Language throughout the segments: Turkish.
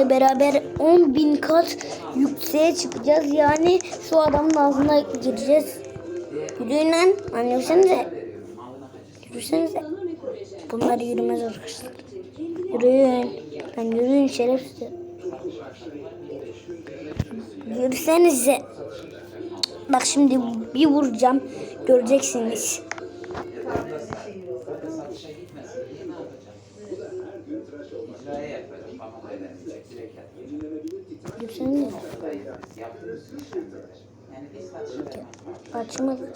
Seninle beraber 10.000 kat yükseğe çıkacağız. Yani şu adamın ağzına gireceğiz. Yürüyün lan. Lan yürüsenize. Bunlar yürümez arkadaşlar. Yürüyün. Lan yürüyün şerefsiz. Yürüsenize. Bak şimdi bir vuracağım. Göreceksiniz. Yürüsenize. Açmadı.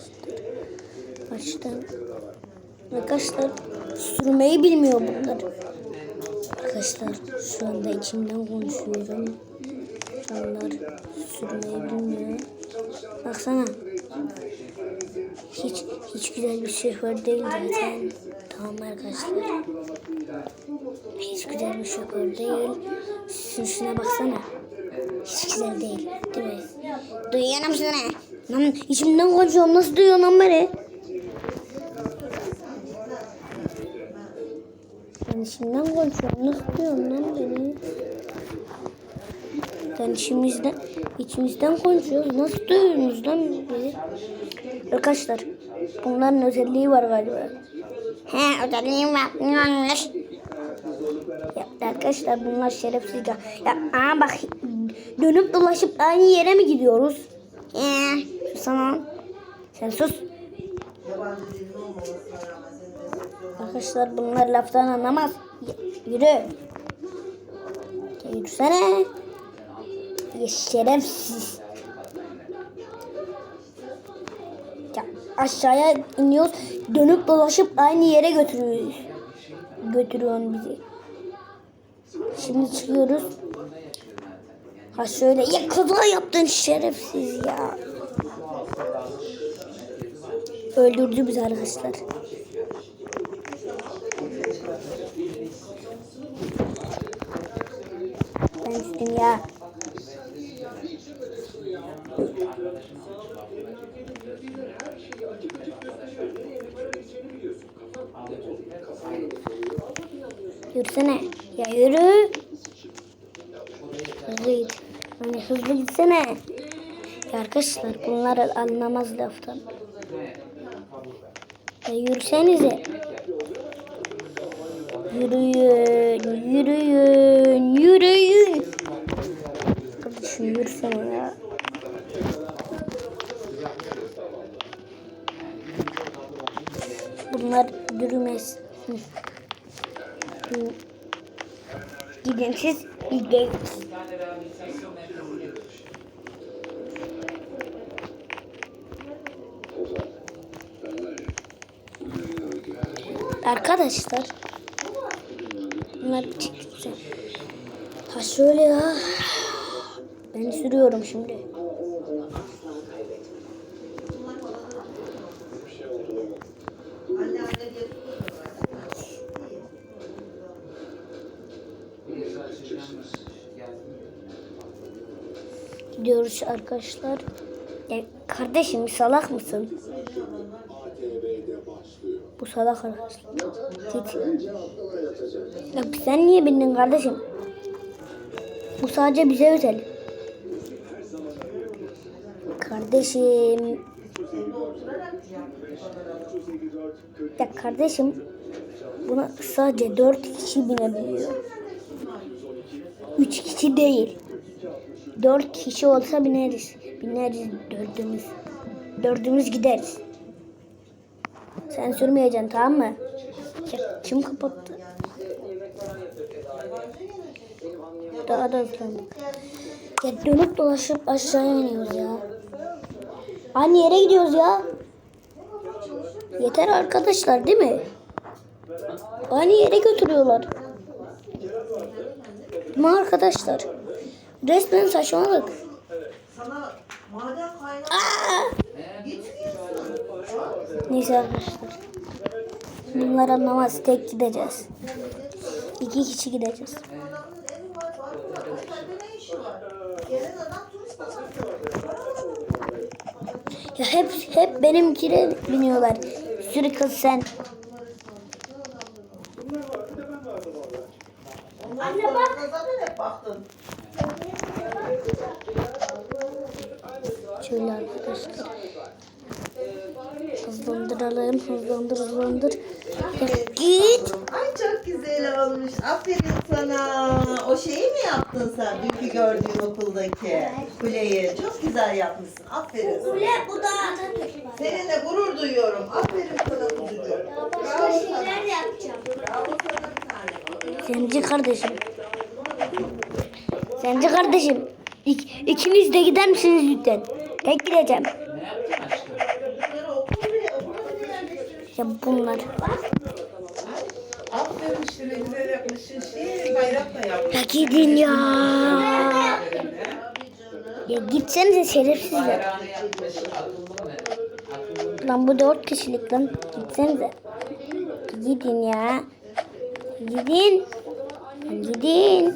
Açtım. Arkadaşlar sürmeyi bilmiyor bunlar. Arkadaşlar şu anda içimden konuşuyorum. İnsanlar sürmeyi bilmiyor. Baksana. Hiç hiç güzel bir şoför değil zaten. Tamam arkadaşlar. Hiç güzel bir şoför değil. Sürüşüne baksana. Hiç güzel değil. Değil mi? Duyuyor musun ne? Lan içimden konuşuyorum. Nasıl duyuyorsun lan beni? Ben içimden konuşuyorum. Nasıl duyuyorsun lan beni? Ben içimizden, içimizden konuşuyoruz. Nasıl duyuyorsunuz lan beni? Arkadaşlar bunların özelliği var galiba. He özelliği var. Yanlış. Ya arkadaşlar bunlar şerefsiz. Ya aa bak dönüp dolaşıp aynı yere mi gidiyoruz? He sana. Sen sus. Arkadaşlar bunlar laftan anlamaz. Y- Yürü. Yürüsene. Ya şerefsiz. Ya aşağıya iniyoruz. Dönüp dolaşıp aynı yere götürüyoruz. Götürüyorsun bizi. Şimdi çıkıyoruz. Ha şöyle ya kaza yaptın şerefsiz ya. Öldürdü bizi arkadaşlar. Ben üstüm ya. Yürüsene. Ya yürü. Hızlı git. Hani hızlı gitsene. Ya arkadaşlar bunlar anlamaz laftan. Ya yürüsenize. Yürüyün, yürüyün, yürüyün. Kardeşim yürüsene ya. Bunlar yürümez. Gidin siz, gidin. Arkadaşlar. Bunlar çıktı. Ha şöyle ya. Ben sürüyorum şimdi. Gidiyoruz arkadaşlar. Ya kardeşim salak mısın? Bu salak arkadaşlar. Git. Ya sen niye bindin kardeşim? Bu sadece bize özel. Kardeşim. Ya kardeşim. Buna sadece dört kişi binebiliyor. Üç kişi değil. Dört kişi olsa bineriz. Bineriz dördümüz. Dördümüz gideriz. Sen sürmeyeceksin tamam mı? Ya, kim kapattı? Daha da hızlandık. Ya dönüp dolaşıp aşağıya iniyoruz ya. Aynı yere gidiyoruz ya. Yeter arkadaşlar değil mi? Aynı yere götürüyorlar. Mi arkadaşlar? Resmen saçmalık. Sana maden. Neyse arkadaşlar. Bunlar anlamaz. Tek gideceğiz. İki kişi gideceğiz. Ya hep hep benimkine biniyorlar. Sürü kız sen. Anne bak. Zaten hep baktı yaptın? Şöyle arkadaşlar. Hızlandıralım. Hızlandır hızlandır. Git. Ay çok güzel olmuş. Aferin sana. O şeyi mi yaptın sen dünkü gördüğün okuldaki kuleyi? Çok güzel yapmışsın. Aferin sana. bu da. Seninle gurur duyuyorum. Aferin sana kuzucuğum. Başka şeyler de yapacağım. Bravo sana. Zenci kardeşim. Zenci kardeşim. İk, ikiniz de gider misiniz lütfen? Ben gideceğim. Ya bunlar. Ya gidin ya. Ya gitsenize şerefsizler. Lan bu dört kişilik lan. Gitsenize. Gidin ya. Gidin. Gidin.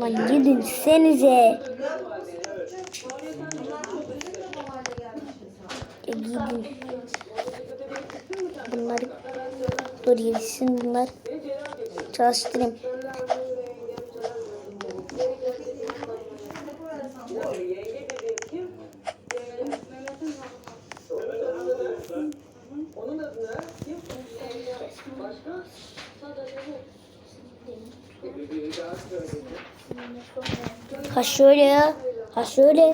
Lan gidin senize. Ya gidin. Bunları dur yetişsin bunlar. Çalıştırayım. Ha şöyle ya. Ha.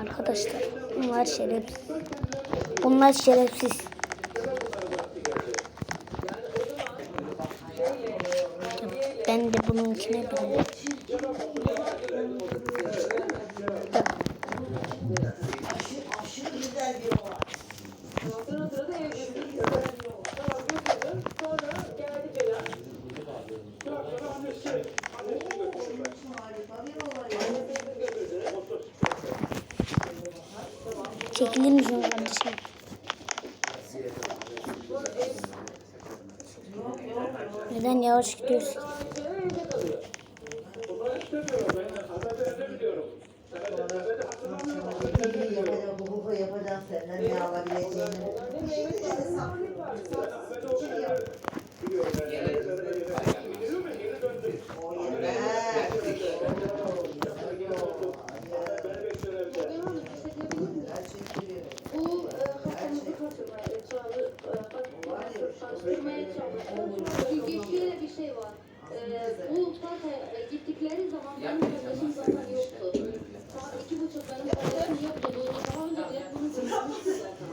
Arkadaşlar bunlar şerefsiz. Bunlar şerefsiz. Ben de bunun içine olay. Çekilir misin kardeşim? Neden yavaş gidiyorsun? Bu senden ne alabileceğini. Şimdi de hesap. Şey yap. O yeter. Bu e, hakkımızı kaçırmaya çağrı, kaçırmaya çalışıyor. Çünkü şöyle bir şey var. E, bu zaten gittikleri zaman benim kardeşim zaten yoktu. Saat iki buçuk benim kardeşim yoktu. Daha önce direkt bunu söylemişti zaten.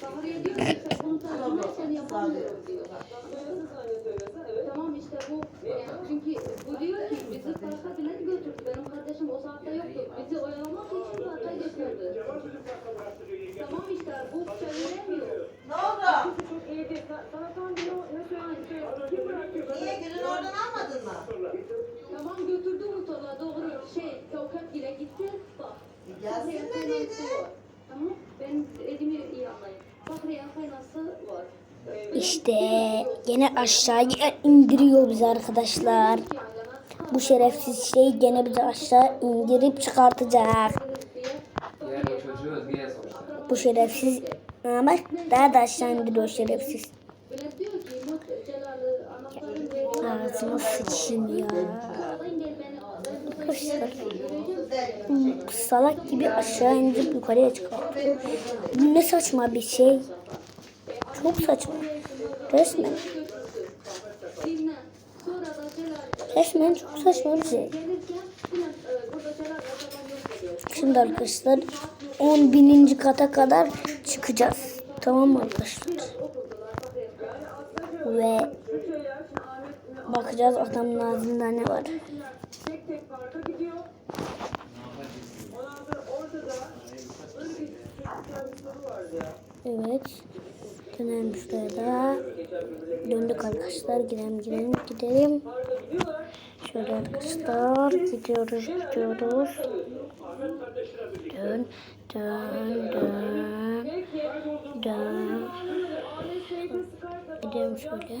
Sahriye diyor ki sen bunu tanımazsan yapamıyorum diyor. Tamam işte bu yani çünkü bu diyor ki bizi parka bile götürdü. Benim kardeşim o saatte yoktu. Bizi oyalamak için parka götürdü. Tamam işte bu söylemiyor. Ne oldu? Çok iyiydi. Sana tam bir o ne söyleyeyim? Kim bıraktı? Niye günün oradan almadın mı? Tamam götürdü muhtarlığa doğru şey Gitti. Bak. Gelsin Fahriye dediydi. kaynası var. Tamam ben elimi iyi anlayayım. Fahriye kaynası var. İşte gene aşağıya indiriyor bizi arkadaşlar. Bu şerefsiz şey gene bizi aşağı indirip çıkartacak. Bu şerefsiz ama daha da aşağı indiriyor şerefsiz. Ağzıma sıçayım ya. Bu salak gibi aşağı indirip yukarıya. Bu ne saçma bir şey. Çok saçma. Resmen. Resmen çok saçma bir şey. Şimdi arkadaşlar 10 bininci kata kadar çıkacağız. Tamam mı arkadaşlar? Ve bakacağız adamın ağzında ne var. Tek tek parka gidiyor. Ondan sonra ortada böyle bir çocuk soru vardı ya. Evet. Dönelim şuraya. Döndük arkadaşlar. Gidelim gidelim gidelim. Şöyle arkadaşlar. Gidiyoruz gidiyoruz. Dön dön dön. Dön. Gidiyorum şöyle.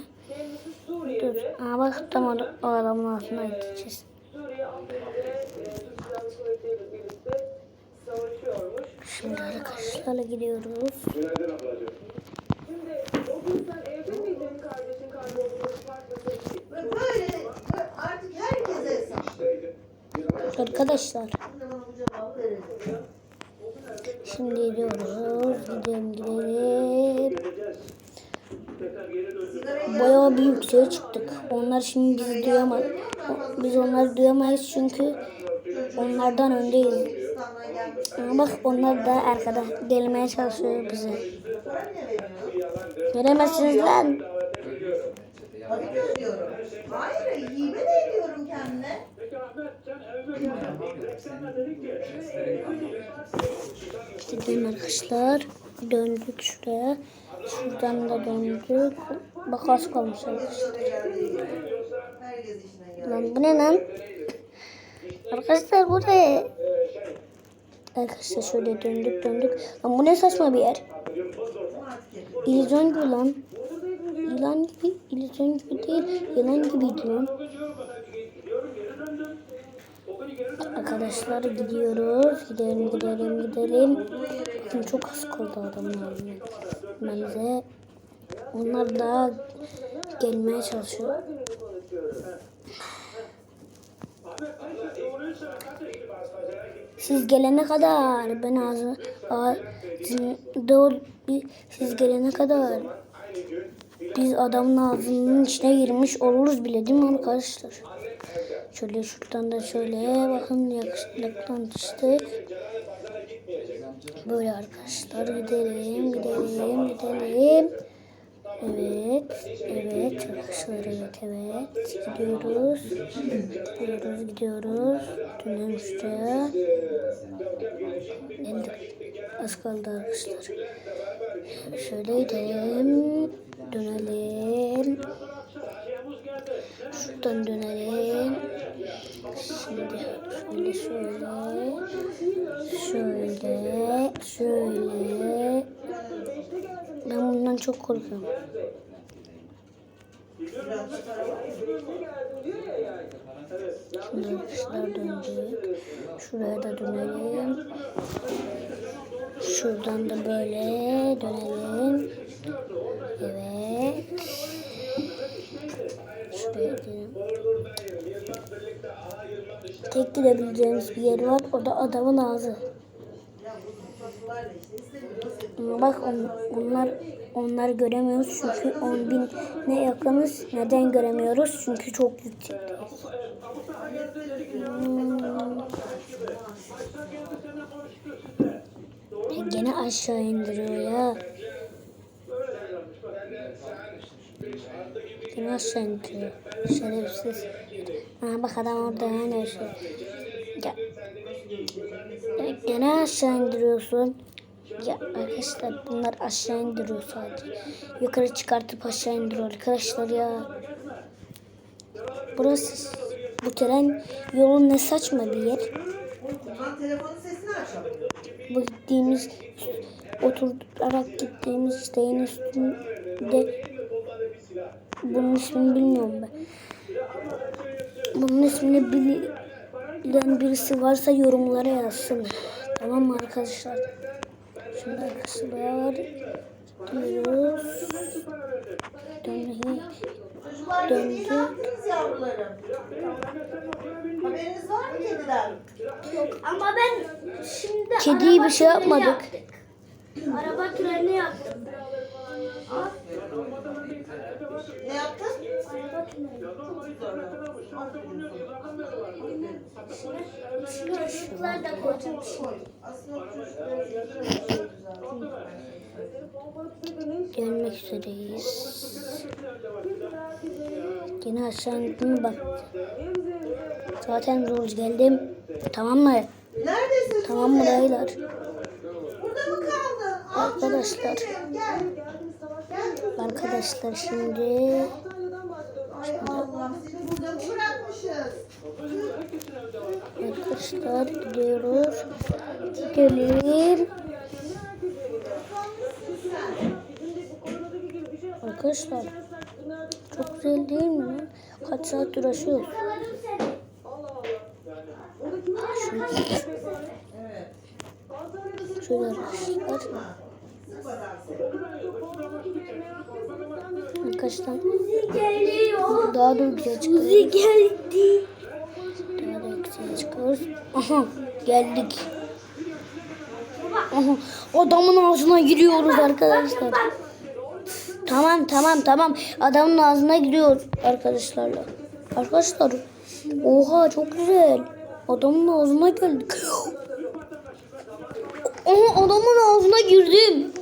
Dur. Aa bak tam o adamın altına gideceğiz. Şimdi arkadaşlarla gidiyoruz. Arkadaşlar Şimdi gidiyoruz. Gidelim gidelim. Bayağı bir yükseğe çıktık. Onlar şimdi bizi duyamaz. Biz onları duyamayız çünkü onlardan öndeyiz. Bak onlar da arkada gelmeye çalışıyor bize. Veremezsiniz lan. Tabii ki. Hayır, hibe de ediyorum kendine. İşte dön arkadaşlar. Döndük şuraya. Şuradan da döndük. Bak az kalmış arkadaşlar. Lan bu ne lan? Arkadaşlar bu ne? Arkadaşlar şöyle döndük döndük. Lan bu ne saçma bir yer. İllüzyon gibi lan. Yılan gibi, illüzyon gibi değil. Yılan gibiydi lan. Arkadaşlar gidiyoruz. Gidelim gidelim gidelim. Bakın çok az kaldı adamlar. Bence onlar da gelmeye çalışıyor. Siz gelene kadar ben ağzı ağzında siz gelene kadar biz adamın ağzının içine girmiş oluruz bile değil mi arkadaşlar? Şöyle şuradan da şöyle bakın yaklaştık. Böyle arkadaşlar gidelim gidelim gidelim. Evet, evet arkadaşlar evet evet gidiyoruz. Gidiyoruz gidiyoruz. Şuraya. Geldik. Az kaldı arkadaşlar. Şöyle gidelim. Dönelim. Şuradan dönelim. Şimdi şöyle şöyle. Şöyle. Şöyle. Ben bundan çok korkuyorum. Şimdi arkadaşlar döndük. Şuraya da dönelim. Şuradan da böyle dönelim. Evet. Şuraya gidelim. Tek gidebileceğimiz bir yer var. O da adamın ağzı. Ya bu tatlılar da işte istemiyor. Nasıl Ama Bak on, onlar onları göremiyoruz çünkü 10 bin ne yakınız. Neden göremiyoruz? Çünkü çok yüksekteyiz. Hmm. E, Gene aşağı indiriyor ya. Gene aşağı indiriyor. Şerefsiz. Ha bak adam orada yani şey. Ya. Ya Gene aşağı indiriyorsun. Ya arkadaşlar bunlar aşağı indiriyor sadece. Yukarı çıkartıp aşağı indiriyor arkadaşlar ya. Burası bu tren yolun ne saçma bir yer. Bu gittiğimiz oturarak gittiğimiz şeyin üstünde bunun ismini bilmiyorum ben. Bunun ismini bilen birisi varsa yorumlara yazsın. Tamam mı arkadaşlar? Şimdi arkadaşlar gidiyoruz. Döndü. yaptınız yavrularım? Haberiniz var mı kediden? Ama ben şimdi Kediyi araba bir şey yapmadık. yaptık. Araba treni yaptım. Ne yaptın? Araba treni. İçine ışıklar da koydum. Aslında. Gelmek üzereyiz. Yine aşağı indim bak. Zaten zor geldim. Tamam mı? Neredesin? Tamam mı dayılar? Burada mı kaldın? Al Arkadaşlar. Arkadaşlar şimdi Ay Allah seni burada mı bırakmışız? arkadaşlar gidiyoruz. Gidelim. Kalmışsın sen. Arkadaşlar çok güzel değil mi? Kaç saat uğraşıyoruz. Şöyle arkadaşlar. Arkadaşlar daha da güzel çıkıyor. Geldi. Daha da güzel çıkıyoruz. Aha geldik. Aha adamın ağzına giriyoruz arkadaşlar. Tamam tamam tamam. Adamın ağzına giriyor arkadaşlarla. Arkadaşlar oha çok güzel. Adamın ağzına geldik. Aha adamın ağzına girdim.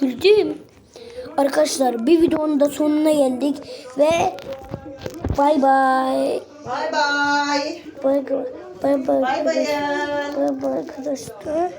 Girdim. Arkadaşlar bir videonun da sonuna geldik ve bay bay. Bay bay. Bay bay. Bay bay. Bay. Bay bay arkadaşlar.